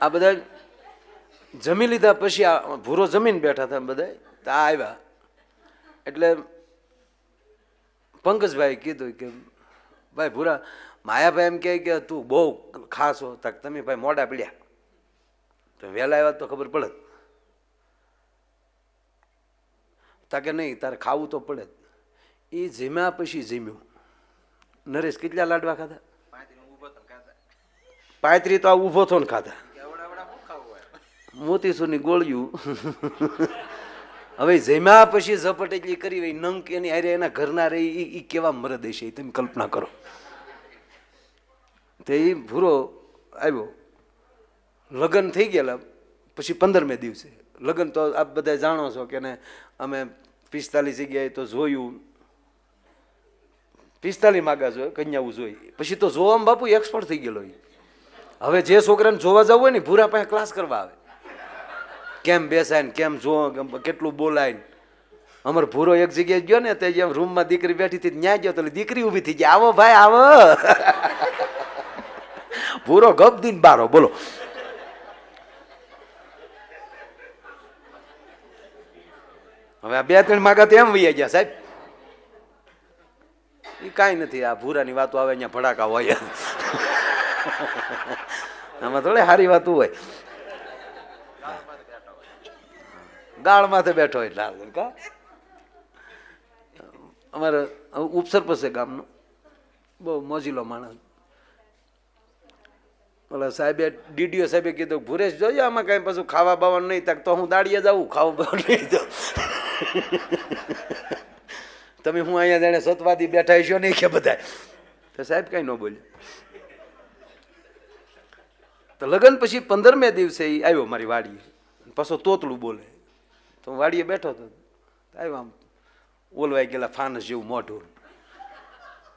આ બધા જમી લીધા પછી આ ભૂરો જમીન બેઠા હતા બધા તો આ આવ્યા. એટલે પંકજભાઈ કીધું કે ભાઈ ભૂરા માયાભાઈ એમ કહે કે તું બહુ ખાસ હો તક તમે ભાઈ મોડા પીડ્યા. તો વહેલા આવ્યા તો ખબર પડે. તાકે નહીં તારે ખાવું તો પડે એ જીમ્યા પછી જીમ્યું. નરેશ કેટલા લાડવા ખાધા? પાંત્રી તો આ ઊભો થો ને ખાધા. મોતીસુરની ગોળિયું. હવે જમ્યા પછી ઝપટ એટલી કરી હોય નંક એની હારે એના ઘરના રહી એ કેવા મરદ હશે એ તમે કલ્પના કરો. તે એ ભૂરો આવ્યો. લગ્ન થઈ ગયેલા, પછી પંદરમે દિવસે. લગ્ન તો આપ બધા જાણો છો કે ને અમે પિસ્તાલીસ જગ્યાએ તો જોયું. પિસ્તાલીસ માગા જોઈએ કન્યાઓ જોઈ પછી તો જોવામાં બાપુ એક્સપર્ટ થઈ ગયેલો હવે જે છોકરાને જોવા જવું હોય ને, ભૂરા પાસે ક્લાસ કરવા આવે. કેમ બેસાય ને કેમ જો કેટલું બોલાય ને અમાર ભૂરો એક જગ્યાએ ગયો ને તે જેમ રૂમમાં દીકરી બેઠી હતી ન્યા ગયો તો દીકરી ઊભી થઈ ગઈ. આવો ભાઈ, આવો. ભૂરો ગપ દીન બારો, બોલો. હવે આ બે ત્રણ માગા એમ વૈયા ગયા, સાહેબ. એ કાંઈ નથી, આ ભૂરાની વાતો આવે, અહીંયા ભડાકા હોય. આમાં થોડી સારી વાતું હોય. ગાળ માથે બેઠો હોય લાલ કા? અમારે ઉપસરપસ છે ગામનો, બહુ મોજીલો માણસ. ઓલા સાહેબે, ડીડીઓ સાહેબે કીધું, ભુરેશ જોઈએ આમાં કાંઈ પાછું ખાવા બાવાનું નહીં, તક તો હું દાડીએ જાઉં, ખાવા બાવાનું નહીં તો. તમે હું અહીંયા જાણે સતવાદી બેઠા છો નહીં કે બધા? તો સાહેબ કાંઈ ન બોલ્યો. તો લગ્ન પછી પંદરમે દિવસે આવ્યો મારી વાડીએ. પાછો તોતલું બોલે. તો વાડીએ બેઠો હતો આવ્યો આમ ઓલવાઈ ગયેલા ફાનસ જેવું મોઢું.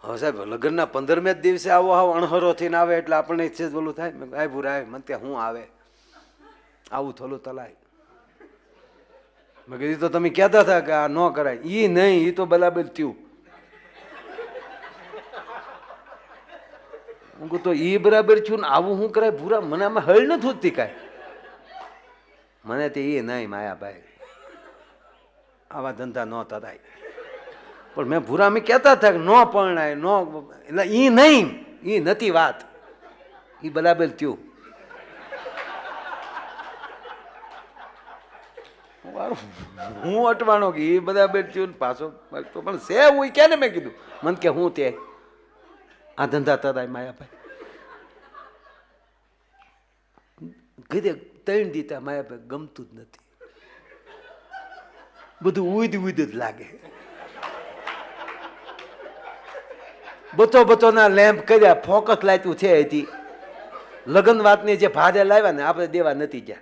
હવે સાહેબ, લગ્નના પંદરમે જ દિવસે આવો આવો અણહરો થઈને આવે એટલે આપણને છે જ બોલું થાય. મેં આય ભૂરા આવે મને ત્યાં હું આવે? આવું થોલું તલાય. મેં કીધું તો તમે કહેતા હતા કે આ ન કરાય. એ નહીં એ તો બરાબર થયું. હું કહું, તો એ બરાબર થયું ને આવું શું કરાય? ભૂરા, મને આમાં હળ નથી હોતી કાંઈ. મને તે એ નહીં, માયાભાઈ. આવા ધંધા ન થતા પણ મેં ભૂરા મેં કહેતા હતા કે ન પરણાય, ન એટલે એ નહીં એ નથી વાત. એ બરાબર થયું. હું અટવાનો કે એ બરાબર થયું પાછો તો પણ છે હું કે ને મેં કીધું? મને કે હું તે? આ ધંધા થતા માયાભાઈ. કીધે, ત્રણ દીતા માયાભાઈ, ગમતું જ નથી. બધું ઉદ ઉદ જ લાગે. બચો બતોના લેમ્પ કર્યા, ફોકસ લાયતું છે હતી લગ્ન વાતની જે ભારે લાવ્યા ને, આપણે દેવા નથી ગયા.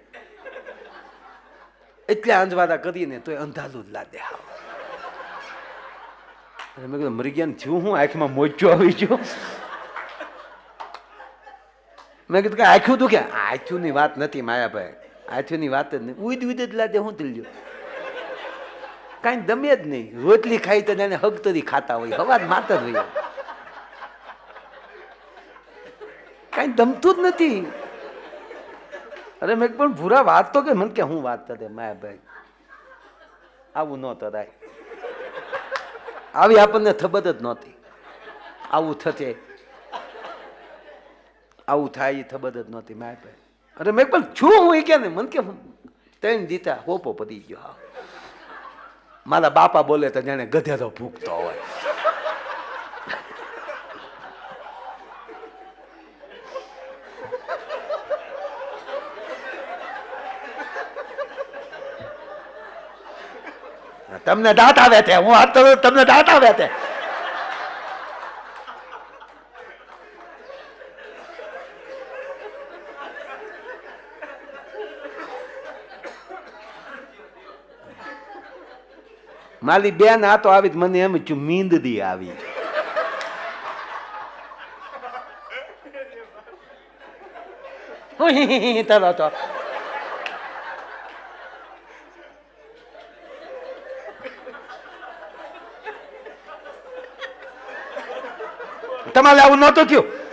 એટલે અંજવાદા કરીને તોય અંધાલું જ લાદે હા મેં કીધું, મરી ગયા ને, થયું હું? આંખમાં મોજો આવી ગયો. મેં કીધું કે, આખ્યું તું કે આખું ની વાત નથી માયાભાઈ. આખું ની વાત જ નહીં. ઉદ ઉદ જ લાદે હું દિલ્યો કાંઈ દમે જ નહીં. રોટલી ખાઈ તો એને હગ તરી ખાતા હોય. હવા જ માત હોય. કાંઈ દમતું જ નથી. અરે મેં પણ ભૂરા વાત તો કે મને કે હું વાત કરે? માયાભાઈ આવું ન તરાય આવી આપણને ખબર જ નહોતી. આવું થશે આવું થાય એ ખબર જ નહોતી માયાભાઈ અરે મેં પણ છું હું એ કે ને? મને કે ત્રણ દીતા હોપો પડી ગયો. હા. મારા બાપા બોલે તો જાણે ગધેડો ભૂખતો હોય. તમને દાંત આવે છે હું હાથ તમને દાંત આવે છે મારી બેન આ તો આવી મને એમ છું મીંદડી આવી. તો. તમારે આવું નહોતું થયું?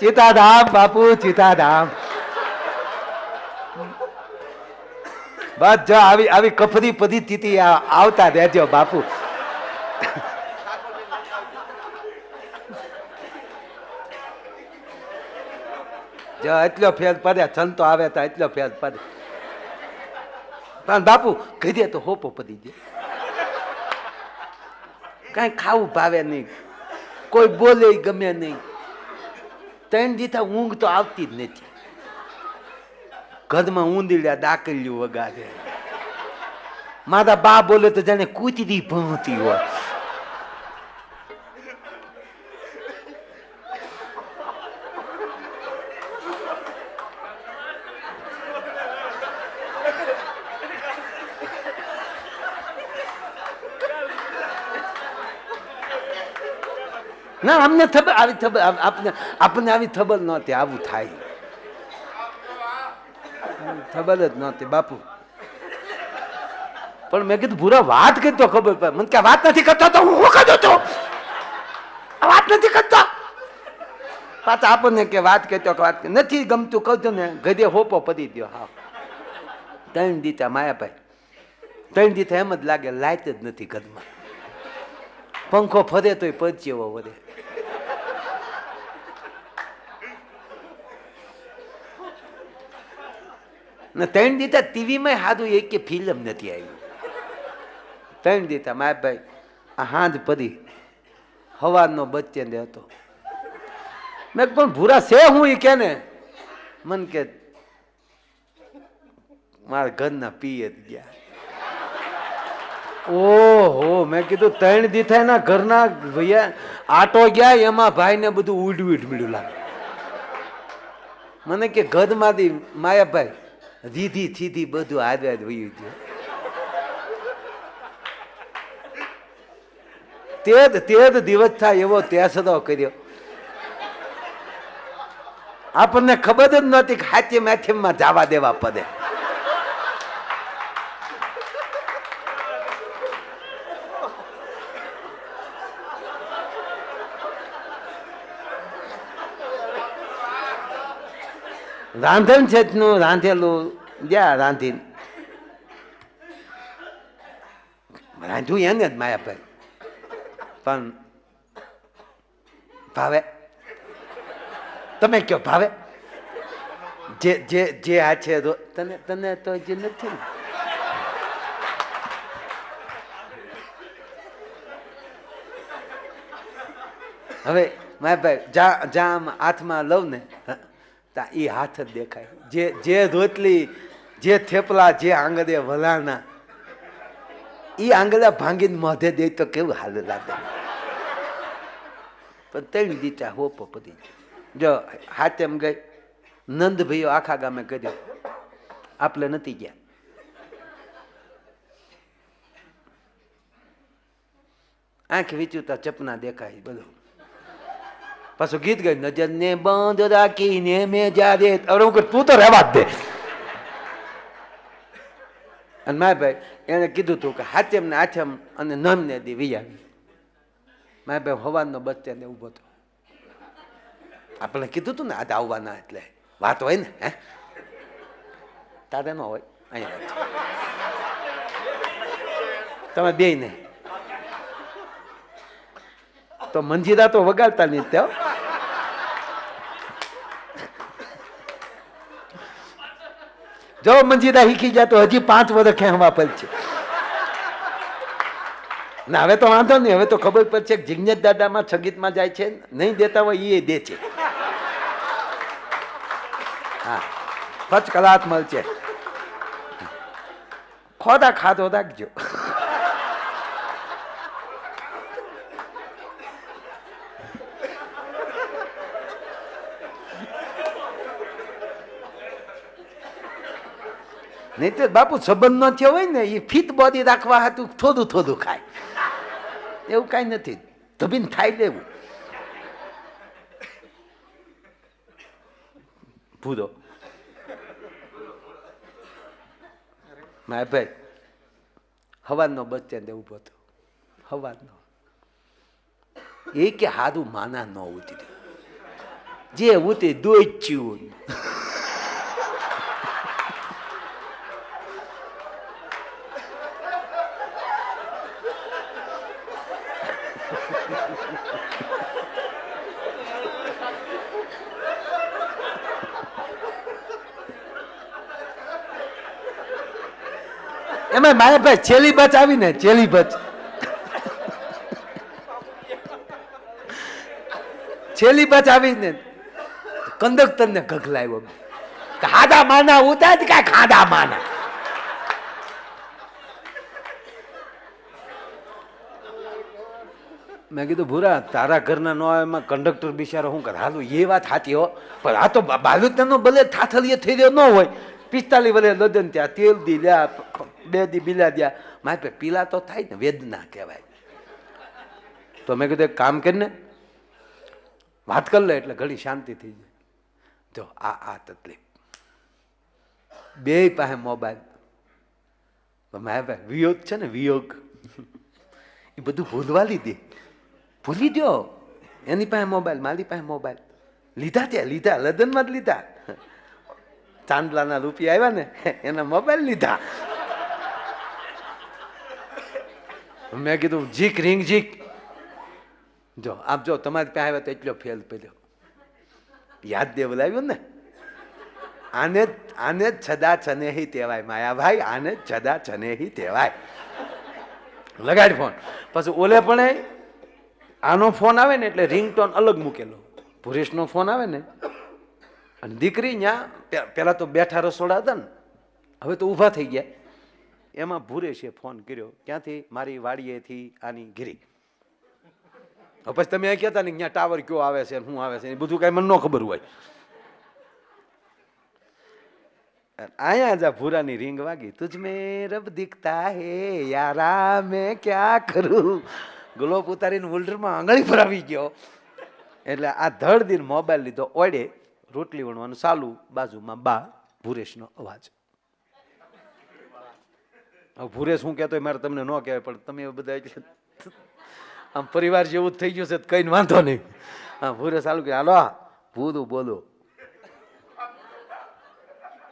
ચિતાધામ, બાપુ, ચિતાધામ. બસ જો આવી આવી કફરી પદ્ધતિ આવતા રહેજો, બાપુ. જો એટલો ફેર પડે સંતો આવે તો એટલો ફેર પડે. પણ બાપુ કહી દે તો હોપો પડી દે કાંઈ ખાવું ભાવે નહીં. કોઈ બોલે ગમે નહીં. ત્રણ દીથા ઊંઘ તો આવતી જ નથી. ઘરમાં ઊંદીડા દાકલ્યું વગાડે. મારા બા બોલે તો જાણે કૂતરી ભણતી હોય. ના, અમને ખબર આવી ખબર આપને આપણને આવી ખબર નહોતી, આવું થાય. ખબર જ નહોતી, બાપુ. પણ મેં કીધું, ભૂરા, વાત કરી ખબર પડે. મને કે વાત નથી કરતો તો હું શું કરું તો વાત નથી કરતો. પાછા આપણને કે વાત કહેતો કે વાત નથી ગમતું, કહું ને, ગધે હોપો પડી દો હા. ત્રણ દીતા માયાભાઈ. ત્રણ દીતા એમ જ લાગે, લાઈટ જ નથી ઘરમાં. પંખો ફરે તોય પદ જેવો વધે ને ત્રણ દીતા ટીવીમાં સાદું એક કે ફિલ્મ નથી આવી ત્રણ દીતા માય ભાઈ આ હાંજ પડી હવાનો બચ્ચે હતો મેં પણ ભૂરા છે હું એ કે ને મન કે મારા ઘરના પીએ જ ગયા ઓહો, મેં કીધું ત્રણ દીથા એના ઘરના ભૈયા આટો ગયા, એમાં ભાઈને બધું ઉડ્યું ઉડ્યું લાગે. મને કે ઘરમાંથી માયાભાઈ, રીધી, થીધી બધું હારે વયું ગયું તે જ તે જ દિવસ થાય એવો ત્યાસરો કર્યો. આપણને ખબર જ નહોતી કે હાથે માથેમાં જવા દેવા પડે. રાંધણ છે નું, રાંધેલું. જ્યાં રાંધી. રાંધ્યું એને જ માયાભાઈ પણ ભાવે. તમે કયો, ભાવે? જે જે જે આ છે તને તને તો જે નથી. ને હવે માયાભાઈ ભાઈ, જા આમ હાથમાં લઉં ને. તા એ હાથ જ દેખાય. જે જે ધોતલી, જે થેપલા, જે આંગળે વલાણા એ આંગળા ભાંગીને મોઢે દે તો કેવું હાલ લાગે? પણ ત્રણ દીચા હો પપદી જો, હાથ એમ ગઈ નંદ ભાઈઓ આખા ગામે કર્યો. આપણે નથી ગયા. આંખ વિચુતા ચપના દેખાય બધું. પાછું ગીત ગયું નજર ને બંધ રાખીને મેં જ્યારે અરે હું કહું, તું તો રહેવા જ દે. અને મારા ભાઈ એને કીધું તું કે હાથેમ ને આચેમ અને નમ ને દી વિયાવી મારા ભાઈ હવાનનો બસ ને ઊભો હતો આપણે કીધું તું ને આજે આવવાના એટલે. વાત હોય ને હે? તારે ન હોય અહીંયા તમે બે નહીં તો મંજીરા તો વગાડતા નહીં તે હો. જો મંજીરા શીખી જાય તો હજી પાંચ વર્ષ ખેંચવા પડશે. ના, હવે તો વાંધો નહીં, હવે તો ખબર પડશે કે જિજ્ઞેશ દાદામાં સંગીતમાં જાય છે, નહીં દેતા હોય એ દે છે. હા, ફર્સ્ટ કલાત મળશે ખોદા ખાધો રાખજો. નહીં તો બાપુ સંબંધ ન થયો હોય ને એ ફિટ બોડી રાખવા હતું થોડું થોડું ખાય. એવું કાંઈ નથી. ધબીન થાય લેવું. ભૂરો મારા ભાઈ હવાનો બસ ત્યાં ઊભો હતો હવાનો એ કે હારું માના ન ઉતર્યું. જે ઉતે દોચ્યું. એમાં મારા ભાઈ છેલ્લી બચ આવી ને છેલ્લી બચ. છેલ્લી બચ આવી ને કંડક્ટર ને ગગલાવ્યો ખાધા માના ઉતા જ કાંઈ ખાધા માના. મેં કીધું, ભૂરા, તારા ઘરના નો આવે એમાં કંડક્ટર બિચારો શું કરે? હાલું, એ વાત સાચી હો. પણ આ તો બાલુતનો ભલે થાથલીએ થઈ રહ્યો ન હોય. પિસ્તાલીસ વર્ષે લદન ત્યાં તેલ દી લ્યા બે દી બીલા દયા મારે પે પીલા તો થાય ને વેદના કહેવાય તો મેં કીધું એક કામ કરીને વાત કરી લે એટલે ઘણી શાંતિ થઈ જાય જો આ આ તકલીફ બે પાસે મોબાઈલ મારા ભાઈ વિયોગ છે ને વિયોગ એ બધું ભૂલવા લીધી ભૂલી દો એની પાસે મોબાઈલ મારી પાસે મોબાઈલ લીધા ત્યાં લીધા લદનમાં જ લીધા ચાંદલાના રૂપિયા આવ્યા ને, એના મોબાઈલ લીધા. મેં કીધું, જીક, રીંગ જીક. જો, આપ જો, તમારી પાસે આવ્યા તો એટલો ફેલ પેલો યાદ દેવલાવ્યું ને? આને આને છદા છનેહી કહેવાય, માયાભાઈ, આને છદા છનેહી કહેવાય. લગાડ ફોન. પછી ઓલે પણ આનો ફોન આવે ને એટલે રિંગટોન અલગ મૂકેલો. ભુરેશનો ફોન આવે ને અને દીકરી ત્યાં પેલા તો બેઠા રસોડા હતા ને, હવે તો ઊભા થઈ ગયા. એમાં ભૂરેશે ફોન કર્યો, ક્યાંથી? મારી વાડીએથી આની ઘીરી. પછી તમે અહીં કહેતા ને ત્યાં ટાવર કયો આવે છે શું આવે છે એ બધું કાંઈ મને ન ખબર હોય. આયા જા ભૂરાની રીંગ વાગી તુજમે રબ દીખતા હે, યારા મેં ક્યાં કરું? ગ્લોબ ઉતારીને હોલ્ડરમાં આંગળી ફરાવી ગયો. એટલે આ ધડ દિન મોબાઈલ લીધો ઓડે રોટલી વણવાનું ચાલુ, બાજુમાં બા, ભુરેશનો અવાજ. ભુરેશ હું કહેતો મારે તમને ન કહેવાય, પણ તમે બધા આમ પરિવાર જેવું જ થઈ ગયું છે કઈ વાંધો નહીં. હા, ભુરેશ ચાલુ કે હાલો ભૂરું બોલો.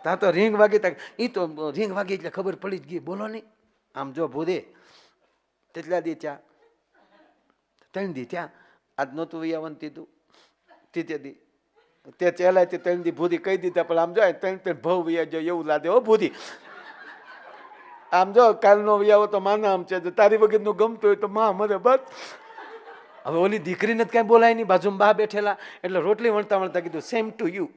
ત્યાં તો રીંગ વાગી તા એ તો રીંગ વાગી એટલે ખબર પડી જ ગઈ, બોલો નહીં. આમ જો ભૂરે તેટલા દી ત્યાં ત્રણ દી ત્યાં આજ નહોતું વૈયાવન તું તીતે દી. તે ચેલાયથી તે ત્રણ ભૂરી કહી દીધા, પણ આમ જો ત્રણ ત્રણ ભવ વ્યા જો એવું લાગે. હો ભૂરી આમ જો કાલનો વૈયાવો તો માના આમ છે તારી વગરનું ગમતું હોય તો માં મરે બસ. હવે ઓલી દીકરીને જ કાંઈ બોલાય નહીં, બાજુમાં બા બેઠેલા. એટલે રોટલી વણતા વણતા કીધું સેમ ટુ યુ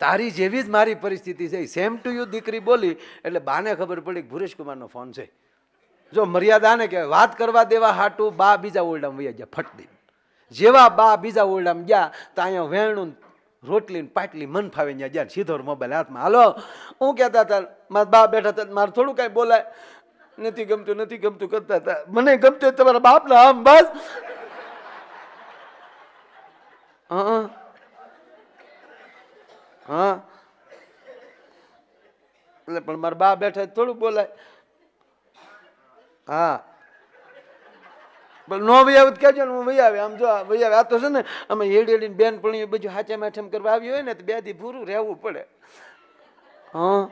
તારી જેવી જ મારી પરિસ્થિતિ છે સેમ ટુ યુ દીકરી બોલી. એટલે બાને ખબર પડી કે ભુરેશ કુમારનો ફોન છે. જો મર્યાદા ને કહેવાય, વાત કરવા દેવા હાટું, બા બીજા ઓરડામાં વૈયા ગયા, ફટ દઈને જેવા બા બીજા ઓરડામાં ગયા, તો અહીંયા વેણું રોટલી પાટલી મન ફાવે ત્યાં ગયા સીધો મોબાઈલ હાથમાં. હાલો, હું કહેતા હતા, મારા બા બેઠા હતા, મારે થોડું કાંઈ બોલાય. નથી ગમતું નથી ગમતું, કરતા હતા. મને ગમતું તમારા બાપના આમ બસ. હા હા. એટલે પણ મારા બા બેઠા થોડું બોલાય. હા. પણ નો વહી આવે કહેજો ને હું વહી આવે આમ જો વહી આવે આ તો છે ને અમે હેડી હેડીને બેન પણ બધું હાચે માઠમ કરવા આવી હોય ને તો બે દી પૂરું રહેવું પડે. હા?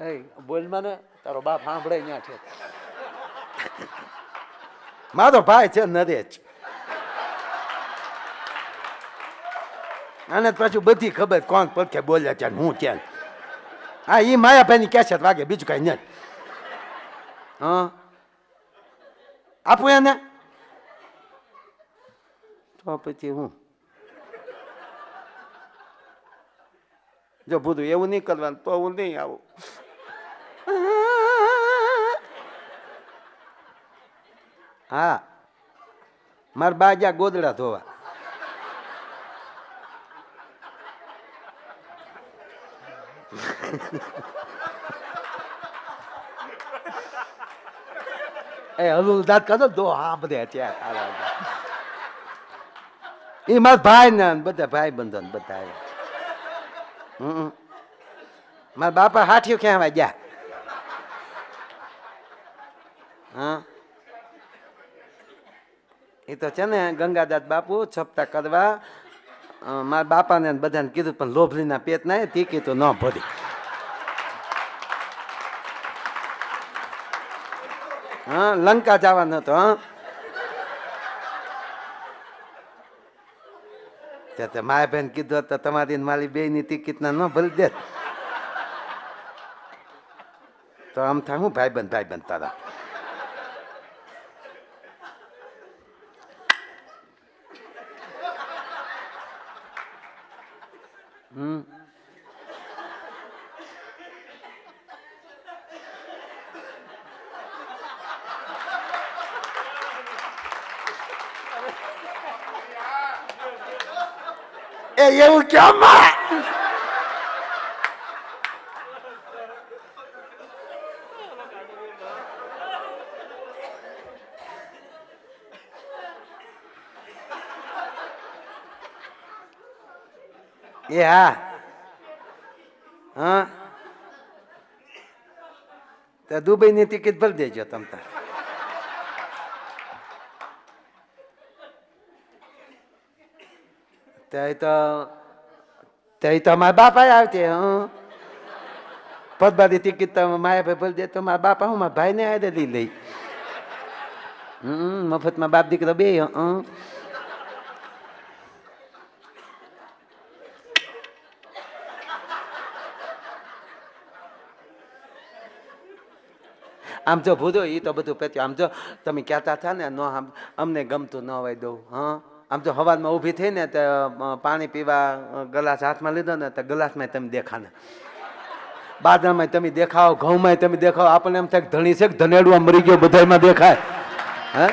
એ બોલ મને તારો બાપ સાંભળે ત્યાં છે મારો ભાઈ છે નરેશ અને પાછું બધી ખબર કોણ પડખે બોલ્યા છે હું છે હા એ માયાભાઈની કેસેટ વાગે, બીજું કઈ નહીં. હા? આપું એને? તો પછી હું? જો ભૂધું એવું નહીં કરવાનું, તો હું નહીં આવું. હા, મારા બા જ્યાં ગોદડા ધોવા. એ હલુલ દાંત કાઢો દો, હા, બધે ત્યાં એ મારા ભાઈ બધા ભાઈ બંધન બધા. હમ મારા બાપા હાથીઓ ક્યાં ગયા? હા? એ તો છે ને ગંગાદાસ બાપુ છપતા કરવા મારા બાપાને બધાને કીધું, પણ લોભલીના પેટ ના તીકી તો ન ભરી. હા, લંકા જવાનો હતો, હા. ત્યાં તે માયા બેન કીધું તો તમારી મારી બે ની ટિકિટ ના ભરી દે. તો આમ થાય, હું ભાઈ બેન તારા. એ એવું કેમ માં? એ હા હા તો દુબઈની ટિકિટ ભરી દેજો તમ તાર ત્યાં તો ત્યાં તો મારા બાપા આવતી, હં? પદબારી ટિકિટ તો માયા ભાઈ ભરી દે, તો મારા બાપા હું, મારા ભાઈને આદે લઈ લઈ. હમ, મફતમાં બાપ દીકરો બે, હં? આમ જો ભૂજો એ તો બધું પેત્યું. આમ જો તમે કહેતા હતા ને, ન અમને ગમતું ન હોય દઉં, હા? આમ તો હવામાં ઊભી થઈ ને તો પાણી પીવા ગ્લાસ હાથમાં લીધો ને તો ગ્લાસમાં તમે દેખાને. બાજરામાં તમે દેખાઓ ઘઉંમાં તમે દેખાઓ આપણને એમ થાય ધણી છે કે ધનેડું આમ મરી ગયો બધામાં દેખાય. હે?